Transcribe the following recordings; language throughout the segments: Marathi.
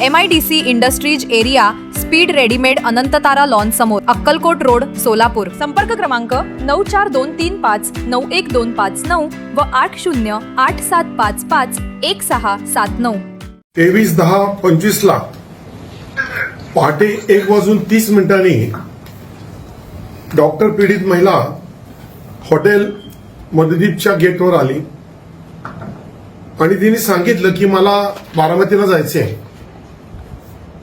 M I D C industries area speed readymade Anantatara lawn समोर अक्कलकोट रोड सोलापूर. संपर्क क्रमांक नऊ चार दोन तीन पाच नऊ एक दोन पाच नऊ व आठ शून्य आठ सात पाच पाच एक सहा सात नऊ. तेवीस दहा पंचवीस ला पहाटे एक वाजून तीस मिनिटांनी डॉक्टर पीडित महिला हॉटेल मददीपच्या गेटवर आली. आणि तिने सांगितलं की मला बारामतीला जायचे आहे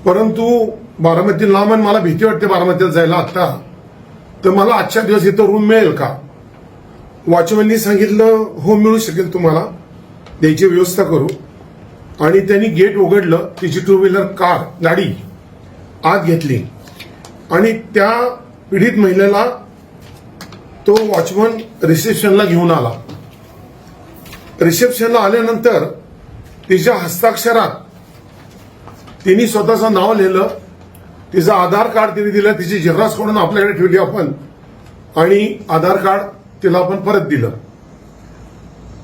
परंतु बारामती लांब आणि मला भीती वाटते बारामतीला जायला आता. तर मला आजच्या दिवस इथं रूम मिळेल का? वॉचमॅननी सांगितलं हो मिळू शकेल तुम्हाला. द्यायची व्यवस्था करू. आणि त्यांनी गेट उघडलं तिची टू व्हीलर कार गाडी आत घेतली. आणि त्या पीडित महिलेला तो वॉचमन रिसेप्शनला घेऊन आला. रिसेप्शनला आल्यानंतर तिच्या हस्ताक्षरात तिने स्वतःचं नाव लिहिलं तिचं आधार कार्ड तिने दिलं तिची झेरॉक्स काढून आपल्याकडे ठेवली आपण आणि आधार कार्ड तिला आपण परत दिलं.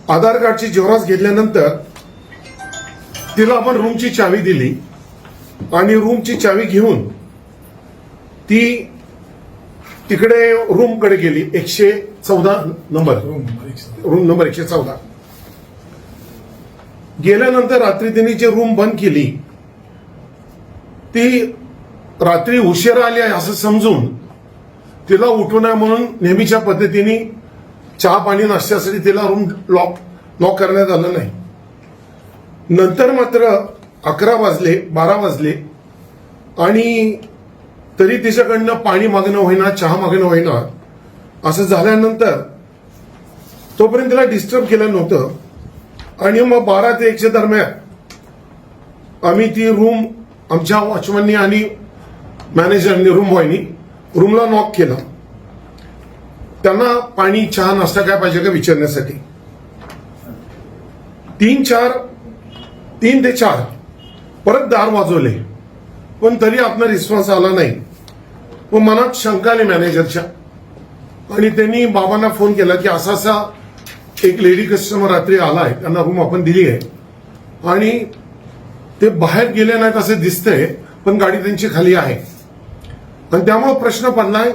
आधार कार्डची झेरॉक्स घेतल्यानंतर तिला आपण रूमची चावी दिली आणि रूमची चावी घेऊन ती तिकडे रूमकडे गेली एकशे चौदा नंबर. रूम नंबर एकशे चौदा. गेल्यानंतर रात्री तिने जी रूम बंद केली ती रात्री उशिरा आली आहे असं समजून तिला उठू नये म्हणून नेहमीच्या पद्धतीने चहा पाणी नाश्त्यासाठी तिला रूम लॉक लॉक करण्यात आलं नाही. नंतर मात्र अकरा वाजले बारा वाजले आणि तरी तिच्याकडनं पाणी मागणं होईना चहा मागणं होईना असं झाल्यानंतर तोपर्यंत तिला डिस्टर्ब केलं नव्हतं. आणि मग बारा ते एकशे दरम्यान आम्ही ती रूम आमच्या वॉचमननी आणि मॅनेजरनी रूम बॉयनी रूमला नॉक केला. त्यांना पाणी चहा नाश्ता काय पाहिजे का विचारण्यासाठी? तीन चार तीन ते चार. परत दार वाजवले. पण तरी आपला रिस्पॉन्स आला नाही. व मनात शंका आली मॅनेजरच्या आणि त्यांनी बाबांना फोन केला की असा असा एक लेडी कस्टमर रात्री आहे त्यांना रूम आपण दिली आहे. आणि ते बाहेर गेले नाहीत असे दिसतंय पण गाडी त्यांची खाली आहे. आणि त्यामुळे प्रश्न पडलाय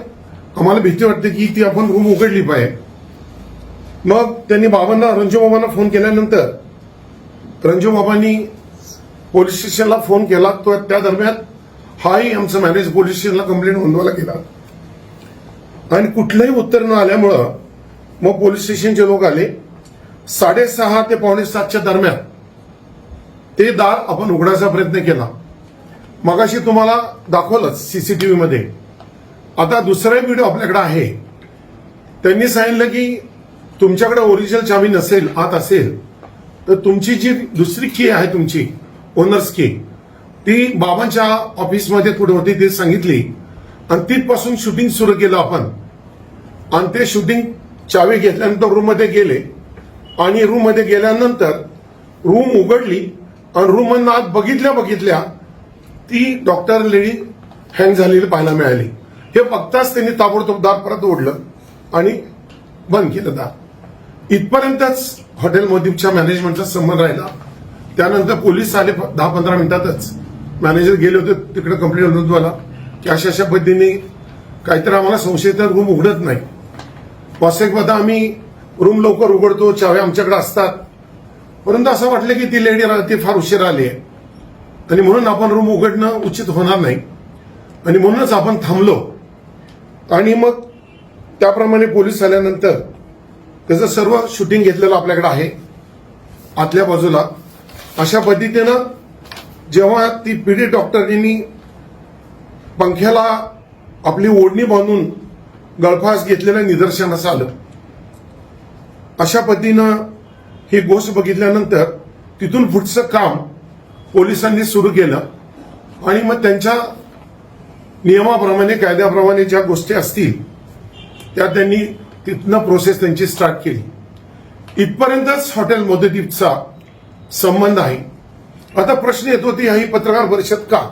आम्हाला भीती वाटते की ती आपण रूम उघडली पाहिजे. मग त्यांनी बाबांना रंजू बाबांना फोन केल्यानंतर रंजू बाबांनी पोलीस स्टेशनला फोन केला तो त्या दरम्यान हाही आमचं मॅनेज पोलीस स्टेशनला कंप्लेंट नोंदवायला गेला. आणि कुठलंही उत्तर न आल्यामुळं मग पोलीस स्टेशनचे लोक आले. साडेसहा ते पावणे सातच्या दरम्यान ते दार आपण उघडायचा प्रयत्न केला. मगाशी तुम्हाला दाखवलंच सीसीटीव्ही मध्ये आता दुसरा व्हिडिओ आपल्याकडे आहे. त्यांनी सांगितलं की तुमच्याकडे ओरिजिनल चावी नसेल आत असेल तर तुमची जी दुसरी की आहे तुमची ओनर्स की ती बाबांच्या ऑफिसमध्ये कुठे होती ते सांगितली. आणि तिथपासून शूटिंग सुरू केलं आपण. आणि ते शूटिंग चावी घेतल्यानंतर रूममध्ये गेले. आणि रूममध्ये गेल्यानंतर रूम उघडली. आणि आत बघितल्या बघितल्या ती डॉक्टर लेडी हँग झालेली पाहायला मिळाली. हे बघताच त्यांनी ताबडतोब दार परत ओढलं आणि बंद केलं दार. इथपर्यंतच हॉटेल मोदीपच्या मॅनेजमेंटचा संबंध राहिला. त्यानंतर पोलीस आले प- दहा पंधरा मिनिटातच. मॅनेजर गेले होते तिकडे कंप्लेंट नोंदवायला की अशा अशा पद्धतीने काहीतरी आम्हाला संशय तर रूम उघडत नाही. वास्तविकता आम्ही रूम लवकर उघडतो चाव्या आमच्याकडे असतात. परंतु असं वाटलं की ती लेडी ती फार उशीर आली आहे. आणि म्हणून आपण रूम उघडणं उचित होणार नाही. आणि म्हणूनच आपण थांबलो. आणि मग त्याप्रमाणे पोलीस आल्यानंतर त्याचं सर्व शूटिंग घेतलेलं आपल्याकडे आहे. आतल्या बाजूला. अशा पद्धतीनं जेव्हा ती पीडित डॉक्टरांनी पंख्याला आपली ओढणी बांधून गळफास घेतलेलं निदर्शनास आलं. अशा पद्धतीनं ही गोष्ट बघितल्यानंतर तिथून पुढचं काम पोलिसांनी सुरू केलं. आणि मग त्यांच्या नियमाप्रमाणे कायद्याप्रमाणे ज्या गोष्टी असतील त्या त्यांनी तिथनं प्रोसेस त्यांची स्टार्ट केली. इथपर्यंतच हॉटेल मदतीचा संबंध आहे. आता प्रश्न येतो ती ही पत्रकार परिषद का?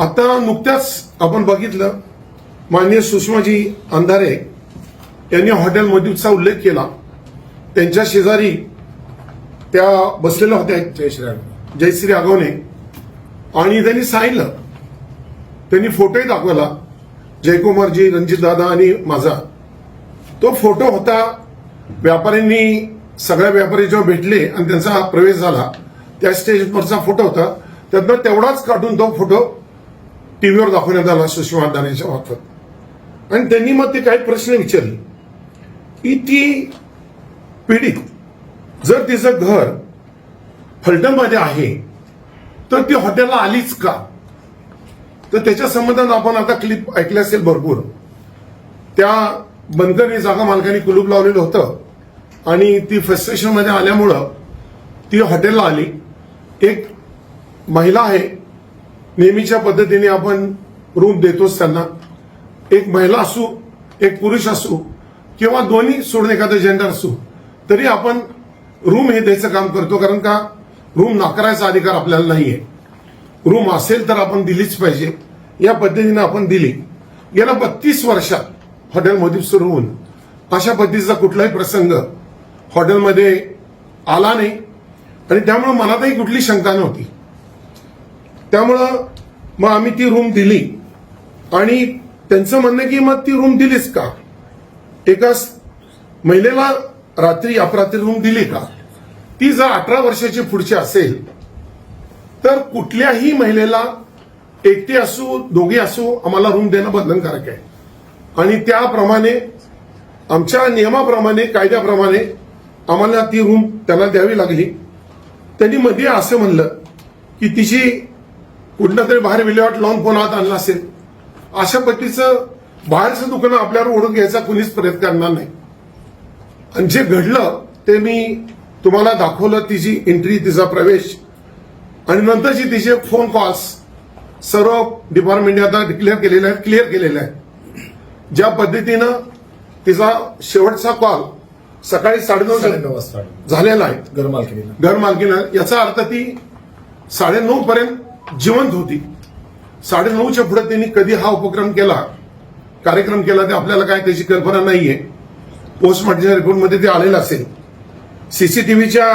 आता नुकत्याच आपण बघितलं माननीय सुषमाजी अंधारे त्यांनी हॉटेलमधीचा उल्लेख केला. त्यांच्या शेजारी त्या बसलेल्या होत्या जयश्री जयश्री आगवणे आणि त्यांनी सांगितलं त्यांनी फोटोही दाखवला जयकुमारजी रणजितदादा आणि माझा. तो फोटो होता व्यापाऱ्यांनी सगळ्या व्यापारी जेव्हा भेटले आणि त्यांचा प्रवेश झाला त्या स्टेजवरचा फोटो होता. त्यातनं तेवढाच काढून तो फोटो टीव्हीवर दाखवण्यात आला सुषमा दानेच्या मार्फत. आणि त्यांनी मग ते काही प्रश्न विचारले. की ती पीडित. जर तिचं घर फलटणमध्ये आहे तर ती हॉटेलला आलीच का? तर त्याच्या संबंधात आपण आता क्लिप ऐकले असेल भरपूर. त्या बनकरी जागा मालकाने कुलूप लावलेलं होतं आणि ती फ्रस्ट्रेशनमध्ये आल्यामुळं ती हॉटेलला आली. एक महिला आहे नेहमीच्या पद्धतीने आपण रूम देतोच त्यांना. एक महिला असू एक पुरुष असू किंवा दोन्ही सोडून एखादं जेंडर असू तरी आपण रूम हे द्यायचं काम करतो. कारण का? रूम नाकारायचा अधिकार आपल्याला नाहीये. रूम असेल तर आपण दिलीच पाहिजे. या पद्धतीनं आपण दिली. गेल्या बत्तीस वर्षात हॉटेलमध्ये सुरू होऊन अशा पद्धतीचा कुठलाही प्रसंग हॉटेलमध्ये आला नाही. आणि त्यामुळं मनातही कुठली शंका नव्हती. त्यामुळं मग आम्ही ती रूम दिली. आणि त्यांचं म्हणणं की मग ती रूम दिलीच का? एका महिलेला रात्री अपरात्री रूम दिली का? ती जर अठरा वर्षाची पुढची असेल तर कुठल्याही महिलेला एकटी असू दोघी असू आम्हाला रूम देणं बंधनकारक आहे. आणि त्याप्रमाणे आमच्या नियमाप्रमाणे कायद्याप्रमाणे आम्हाला ती रूम त्यांना द्यावी लागली. त्यांनी मध्ये असं म्हणलं की तिची कुठलं तरी बाहेर विल्हेवाट लावून कोण आत आणला असेल? अशा पद्धतीचं बाहेरचं दुकानं आपल्यावर ओढून घ्यायचा कुणीच प्रयत्न करणार नाही. आणि जे घडलं ते मी तुम्हाला दाखवलं तिची एंट्री तिचा प्रवेश. आणि नंतरची तिचे फोन कॉल्स सर्व डिपार्टमेंटने आता डिक्लेअर केलेले आहेत क्लिअर केलेले आहेत. ज्या पद्धतीनं तिचा शेवटचा कॉल सकाळी साडेनऊ वाजता. झालेला आहे. घर मालकीला घर मालकीनं. याचा अर्थ ती साडेनऊ पर्यंत जिवंत होती. साडेनऊच्या पुढे त्यांनी कधी हा उपक्रम केला? कार्यक्रम केला ते आपल्याला काय त्याची कल्पना नाहीये. पोस्टमॉर्टमच्या रिपोर्टमध्ये ते आलेलं असेल. सीसीटीव्हीच्या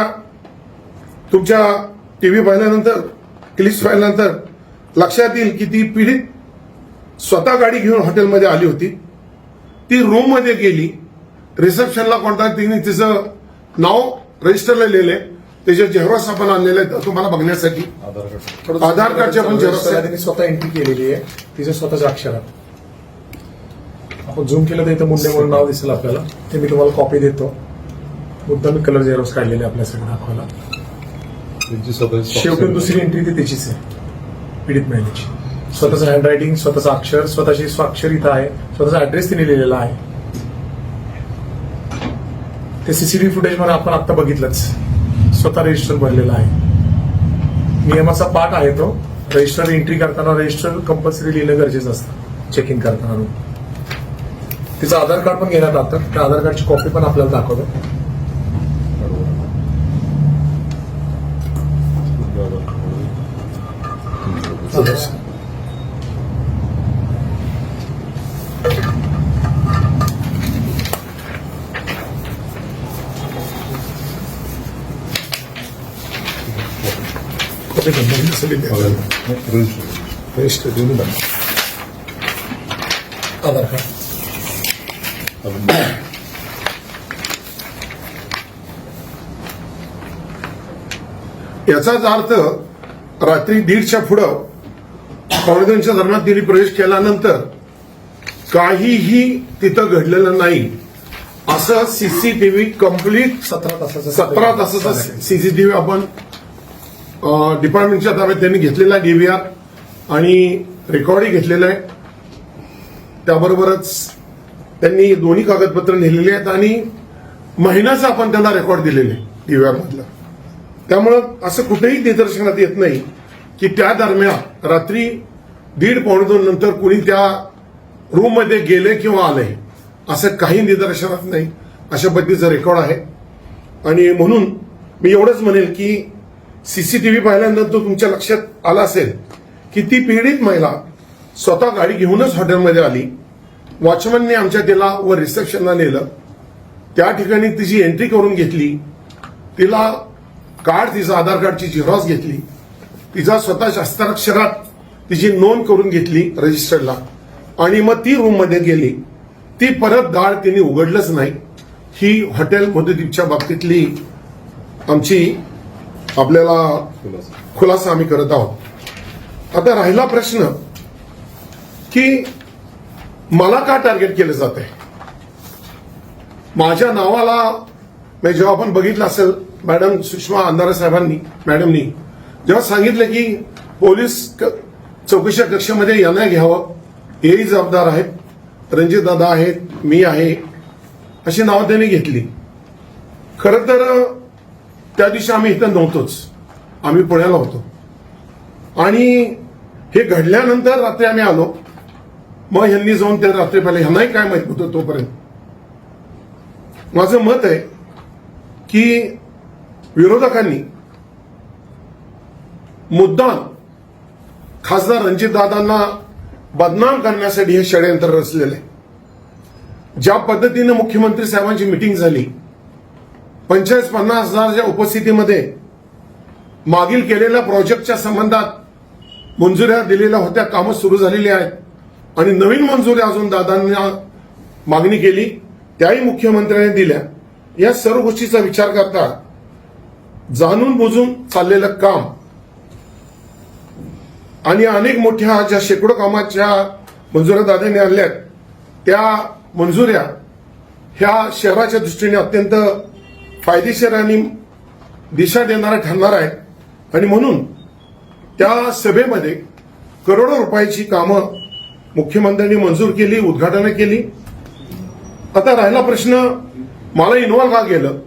तुमच्या टीव्ही पाहिल्यानंतर क्लिप्स पाहिल्यानंतर लक्षात येईल की ती पीडित स्वतः गाडी घेऊन हॉटेलमध्ये आली होती. ती रूममध्ये गेली. रिसेप्शनला कोणता तिने तिचं नाव रजिस्टरला लिहिले त्याचे झेरॉक्स आपण आणलेले आहेत तुम्हाला बघण्यासाठी. आधार कार्ड. आधार कार्डचे आपण झेरॉक्स आहेत. तिने स्वतः एंट्री केलेली आहे. तिच्या स्वतःच्या अक्षरात आपण झूम केलं तर इथं मुंडे म्हणून नाव दिसेल आपल्याला. ते मी तुम्हाला कॉपी देतो. मुद्दा मी कलर झेरॉक्स काढलेले आपल्यासाठी दाखवायला. शेवटी दुसरी एंट्री ती त्याचीच आहे. पीडित महिलेची स्वतःचं हँडरायटिंग स्वतःचं अक्षर स्वतःची स्वाक्षर इथं आहे. स्वतःचा ऍड्रेस तिने लिहिलेला आहे. ते सीसीटीव्ही फुटेजमध्ये आपण आता बघितलंच. स्वतः रजिस्टर भरलेला आहे. नियमाचा पाठ आहे तो. रजिस्टर एंट्री करताना रजिस्टर कंपल्सरी लिहिणं गरजेचं असतं. चेक इन करताना. तिचं आधार कार्ड पण घेण्यात आलं त्या आधार कार्डची कॉपी पण आपल्याला दाखवतो कॉपी पण बघितलं असेल इथे. रजिस्टर देऊन द्या. आधार कार्ड याचाच अर्थ रात्री दीडच्या पुढं पावणे दोनच्या दरम्यान तिने प्रवेश केल्यानंतर काहीही तिथं घडलेलं नाही. असं सीसीटीव्ही कंप्लीट सतरा तासाचा सतरा तासाचा सीसीटीव्ही आपण डिपार्टमेंटच्या ताब्यात त्यांनी घेतलेला आहे डीव्हीआर आणि रेकॉर्डही घेतलेलं आहे. त्याबरोबरच त्यांनी दोन्ही कागदपत्र लिहिलेली आहेत आणि महिन्याचं आपण त्यांना रेकॉर्ड दिलेले डीव्हीआर त्यामुळं असं कुठेही निदर्शनात येत नाही की त्या दरम्यान रात्री दीड पावणे दोन नंतर कुणी त्या रूममध्ये गेले किंवा आले. असं काही निदर्शनात नाही. अशा पद्धतीचं रेकॉर्ड आहे. आणि म्हणून मी एवढंच म्हणेल की सीसीटीव्ही पाहिल्यानंतर तुमच्या लक्षात आला असेल की ती पीडित महिला स्वतः गाडी घेऊनच हॉटेलमध्ये आली. वॉचमनने आमच्या तिला वर रिसेप्शनला नेलं. त्या ठिकाणी तिची एंट्री करून घेतली. तिला कार्ड तिचा आधार कार्डची झेरॉक्स घेतली. तिचा स्वतःच्या हस्ताक्षरात तिची नोंद करून घेतली रजिस्टरला आणि मग ती रूममध्ये गेली. ती परत दाळ तिने उघडलंच नाही. ही हॉटेल मदतीच्या बाबतीतली आमची आपल्याला खुलासा आम्ही करत आहोत. आता राहिला प्रश्न की मला का टार्गेट केलं जात आहे माझ्या नावाला म्हणजे जेव्हा आपण बघितलं असेल मॅडम सुषमा अंधारे साहेबांनी मॅडमनी जेव्हा सांगितलं की पोलीस क- कक्षामध्ये यांना घ्यावं हेही जबाबदार आहेत रणजित दादा आहेत मी आहे अशी नावं त्यांनी घेतली. खरं तर त्या दिवशी आम्ही इथं नव्हतोच. आम्ही पुण्याला होतो. आणि हे घडल्यानंतर रात्री आम्ही आलो. मग ह्यांनी जाऊन त्या रात्री पाहिलं ह्यांनाही काय माहीत होतं तोपर्यंत. माझं मत आहे की विरोधकांनी मुद्दाम खासदार रणजितदादांना बदनाम करण्यासाठी हे षडयंत्र रचलेलं आहे. ज्या पद्धतीनं मुख्यमंत्री साहेबांची मिटिंग झाली पंचेचाळीस पन्नास हजारच्या उपस्थितीमध्ये मागील केलेल्या प्रोजेक्टच्या संबंधात मंजुऱ्या दिलेल्या होत्या कामं सुरू झालेली आहेत. आणि नवीन मंजुऱ्या अजून दादांना मागणी केली त्याही मुख्यमंत्र्यांनी दिल्या. या सर्व गोष्टीचा विचार करता जाणून बुजून चाललेलं काम आणि अनेक मोठ्या ज्या शेकडो कामाच्या मंजुऱ्या दादांनी आणल्यात त्या मंजुऱ्या ह्या शहराच्या दृष्टीने अत्यंत फायदेशीर आणि दिशा देणारा ठरणार आहे आणि म्हणून त्या सभेमध्ये करोडो रुपयाची कामं मुख्यमंत्र्यांनी मंजूर केली उद्घाटनं केली. आता राहिला प्रश्न मला इन्व्हॉल्व का केलं?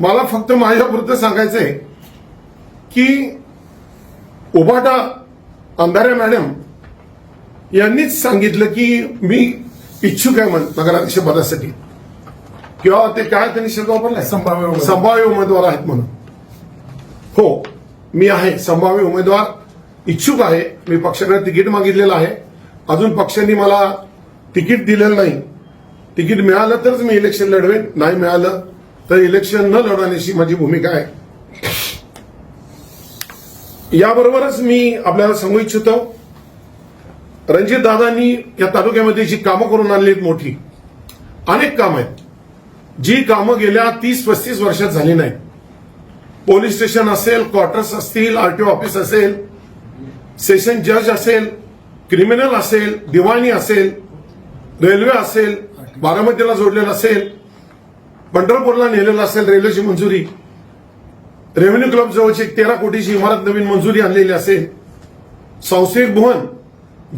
मला फक्त माझ्यापुरतं सांगायचंय की उभाटा अंधारे मॅडम यांनीच सांगितलं की मी इच्छुक आहे म्हण नगराध्यक्ष पदासाठी. किंवा ते काय त्यांनी शब्द वापरलाय संभाव्य. संभाव्य उमेदवार आहेत म्हणून. हो मी आहे संभाव्य उमेदवार इच्छुक आहे. मी पक्षाकडे तिकीट मागितलेलं आहे. अजून पक्षांनी मला तिकीट दिलेलं नाही. तिकीट मिळालं तरच मी इलेक्शन लढवेन. नाही मिळालं तर इलेक्शन न लढवण्याची माझी भूमिका आहे. याबरोबरच मी आपल्याला सांगू इच्छितो रणजित दादांनी या तालुक्यामध्ये जी कामं करून आणली आहेत मोठी अनेक कामं आहेत. जी कामं गेल्या तीस पस्तीस वर्षात झाली नाहीत. पोलीस स्टेशन असेल क्वार्टर्स असतील आरटीओ ऑफिस असेल सेशन जज असेल क्रिमिनल असेल दिवाणी असेल रेल्वे असेल बारामतीला जोडलेलं असेल पंढरपूरला नेलेलं असेल रेल्वेची मंजुरी रेव्हेन्यू क्लब जवळची एक तेरा कोटीची इमारत नवीन मंजुरी आणलेली असेल संस्थेत भवन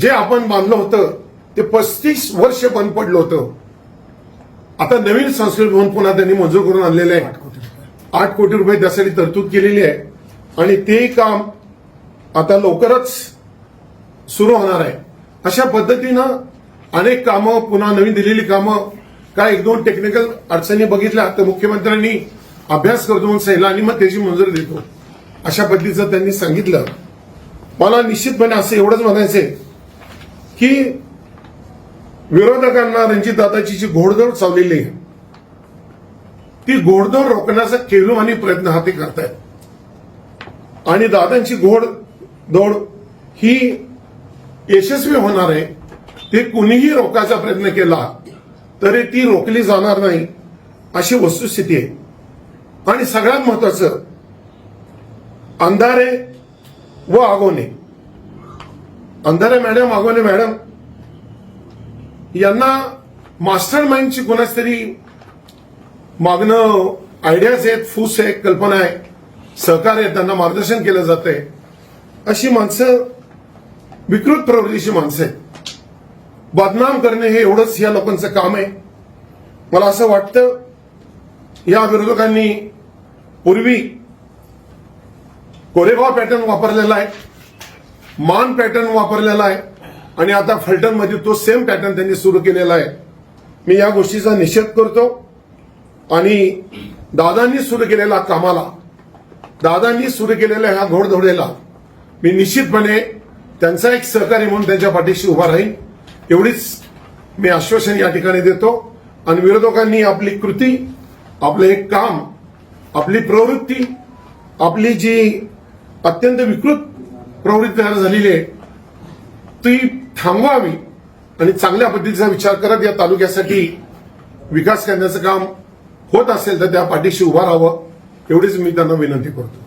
जे आपण बांधलं होतं ते पस्तीस वर्ष बंद पडलं होतं. आता नवीन संस्कृत भवन पुन्हा त्यांनी मंजूर करून आणलेलं आहे. आठ कोटी रुपये त्यासाठी तरतूद केलेली आहे. आणि ते काम आता लवकरच सुरू होणार आहे. अशा पद्धतीनं अनेक कामं पुन्हा नवीन दिलेली कामं काय एक दोन टेक्निकल अडचणी बघितल्या तर मुख्यमंत्र्यांनी अभ्यास करतो म्हणून आणि मग त्याची मंजुरी देतो. अशा पद्धतीचं त्यांनी सांगितलं. मला निश्चितपणे असं एवढंच म्हणायचंय की विरोधकांना रणजितदादाची जी घोडदौड चाललेली आहे ती घोडदौड रोखण्याचा केलू आणि प्रयत्न हाती करतायत. आणि दादांची घोड दौड ही यशस्वी होणार आहे. ते कुणीही रोखायचा प्रयत्न केला तरी ती रोखली जाणार नाही अशी वस्तुस्थिती आहे. आणि सगळ्यात महत्वाचं अंधारे व आगोने. अंधारे मॅडम आगोने मॅडम यांना मास्टर माइंडची कोणाच तरी मागणं आयडियाज आहेत फूस आहे कल्पना आहे सहकार्य त्यांना मार्गदर्शन केलं जात आहे अशी माणसं विकृत प्रवृत्तीची माणसं आहेत. बदनाम करणे हे एवढंच या लोकांचं काम आहे. मला असं वाटतं या विरोधकांनी पूर्वी कोरेगाव पॅटर्न वापरलेला आहे मान पॅटर्न वापरलेला आहे आणि आता फलटणमध्ये तो सेम पॅटर्न त्यांनी सुरू केलेला आहे. मी या गोष्टीचा निषेध करतो. आणि दादांनी सुरू केलेल्या कामाला दादांनी सुरू केलेल्या ह्या घोडधोडेला मी निश्चितपणे त्यांचा एक सहकारी म्हणून त्यांच्या पाठीशी उभा राहील एवढीच मी आश्वासन या ठिकाणी देतो. आणि विरोधकांनी आपली कृती आपलं एक काम आपली प्रवृत्ती आपली जी अत्यंत विकृत प्रवृत्ती तयार झालेली आहे ती थांबवावी आणि चांगल्या पद्धतीचा विचार करत या तालुक्यासाठी विकास करण्याचं काम होत असेल तर त्या पाठीशी उभा राहावं एवढीच मी त्यांना विनंती करतो.